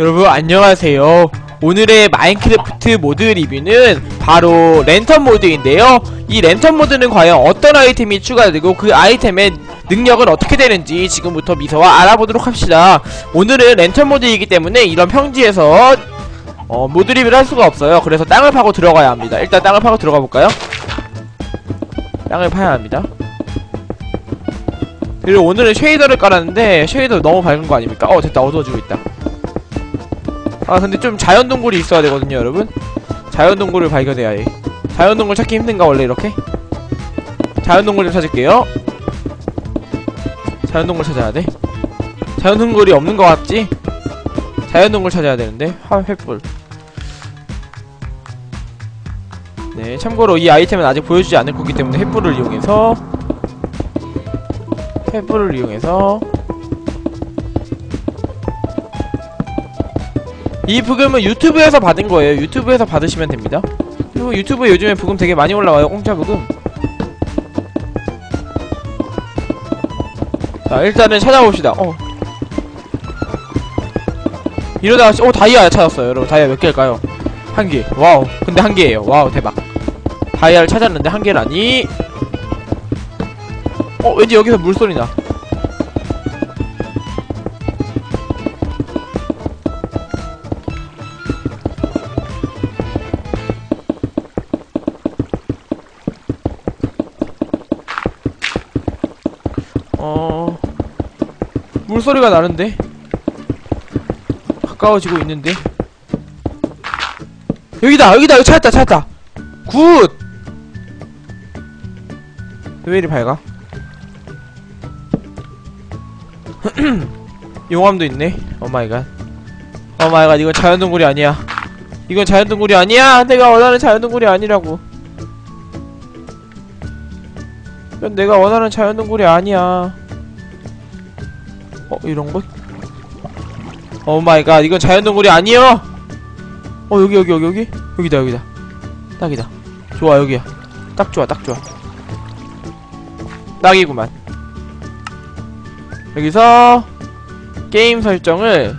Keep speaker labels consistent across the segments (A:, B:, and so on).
A: 여러분 안녕하세요. 오늘의 마인크래프트 모드 리뷰는 바로 랜턴 모드인데요. 이 랜턴 모드는 과연 어떤 아이템이 추가되고 그 아이템의 능력은 어떻게 되는지 지금부터 미소와 알아보도록 합시다. 오늘은 랜턴 모드이기 때문에 이런 평지에서 어, 모드 리뷰를 할 수가 없어요. 그래서 땅을 파고 들어가야 합니다. 일단 땅을 파고 들어가 볼까요? 땅을 파야 합니다. 그리고 오늘은 쉐이더를 깔았는데 쉐이더 너무 밝은 거 아닙니까? 어 됐다. 어두워지고 있다 아 근데 좀 자연동굴이 있어야 되거든요 여러분. 자연동굴을 발견해야 해. 자연동굴 찾기 힘든가 원래 이렇게? 자연동굴 좀 찾을게요. 자연동굴 찾아야 돼. 자연동굴이 없는 거 같지? 자연동굴 찾아야 되는데. 화 횃불. 네 참고로 이 아이템은 아직 보여주지 않을 거기 때문에 횃불을 이용해서 횃불을 이용해서 이 부금은 유튜브에서 받은 거예요. 유튜브에서 받으시면 됩니다. 그리고 유튜브에 요즘에 부금 되게 많이 올라와요. 공짜 부금. 자, 일단은 찾아봅시다. 어. 이러다가, 시- 어, 다이아 찾았어요. 여러분, 다이아 몇 개일까요? 한 개. 와우. 근데 한 개예요. 와우, 대박. 다이아를 찾았는데 한 개라니. 어, 왠지 여기서 물소리 나. 어. 물소리가 나는데? 가까워지고 있는데? 여기다 여기다 여기 찾았다 찾았다. 굿! 왜 이리 밝아? 용암도 있네. 오마이갓. 오마이갓 이건 자연동굴이 아니야. 이건 자연동굴이 아니야. 내가 원하는 자연동굴이 아니라고 이건 내가 원하는 자연동굴이 아니야. 어 이런거? 오마이갓 이건 자연동굴이 아니여! 어 여기 여기 여기 여기? 여기다 여기다. 딱이다. 좋아 여기야. 딱 좋아 딱 좋아. 딱이구만. 여기서 게임 설정을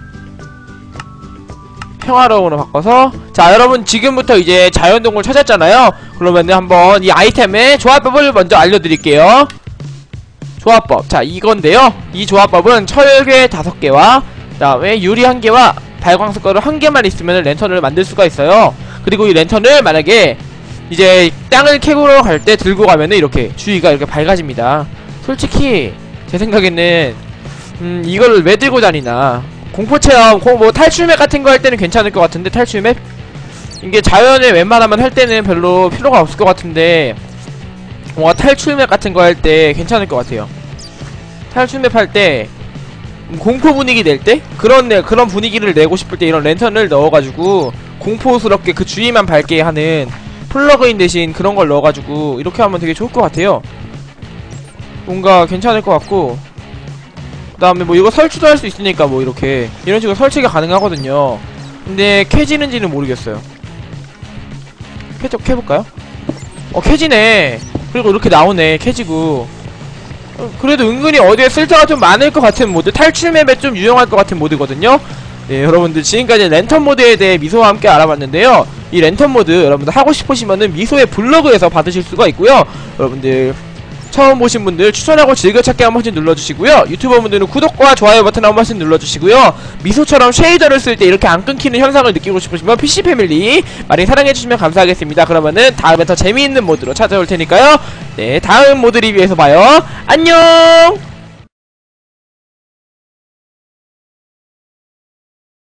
A: 평화로움으로 바꿔서. 자 여러분 지금부터 이제 자연동굴 찾았잖아요. 그러면은 한번 이 아이템의 조합법을 먼저 알려드릴게요. 조합법. 자 이건데요. 이 조합법은 철괴 5개와 그 다음에 유리 1개와 발광석가루 1개만 있으면 랜턴을 만들 수가 있어요. 그리고 이 랜턴을 만약에 이제 땅을 캐고 갈때 들고 가면은 이렇게 주위가 이렇게 밝아집니다. 솔직히 제 생각에는 음 이걸 왜 들고 다니나 공포체험 공- 뭐 탈출맵 같은 거 할 때는 괜찮을 것 같은데 탈출맵 이게 자연에 웬만하면 할 때는 별로 필요가 없을 것 같은데 뭔가 탈출맵 같은 거 할 때 괜찮을 것 같아요. 탈출맵 할 때 공포 분위기 낼 때 그런 내- 그런 분위기를 내고 싶을 때 이런 랜턴을 넣어가지고 공포스럽게 그 주위만 밝게 하는 플러그인 대신 그런 걸 넣어가지고 이렇게 하면 되게 좋을 것 같아요. 뭔가 괜찮을 것 같고 그 다음에 뭐 이거 설치도 할 수 있으니까 뭐 이렇게 이런 식으로 설치가 가능하거든요. 근데 캐지는지는 모르겠어요. 캐, 캐볼까요? 어 캐지네 그리고 이렇게 나오네 캐지고 어, 그래도 은근히 어디에 쓸데가 좀 많을 것 같은 모드 탈출맵에 좀 유용할 것 같은 모드거든요 네 여러분들 지금까지 랜턴 모드에 대해 미소와 함께 알아봤는데요 이 랜턴 모드 여러분들 하고 싶으시면은 미소의 블로그에서 받으실 수가 있고요 여러분들 처음 보신 분들 추천하고 즐겨찾기 한 번씩 눌러주시고요. 유튜버분들은 구독과 좋아요 버튼 한 번씩 눌러주시고요. 미소처럼 쉐이더를 쓸 때 이렇게 안 끊기는 현상을 느끼고 싶으시면 PC패밀리 많이 사랑해주시면 감사하겠습니다. 그러면은 다음에 더 재미있는 모드로 찾아올 테니까요. 네 다음 모드 리뷰에서 봐요. 안녕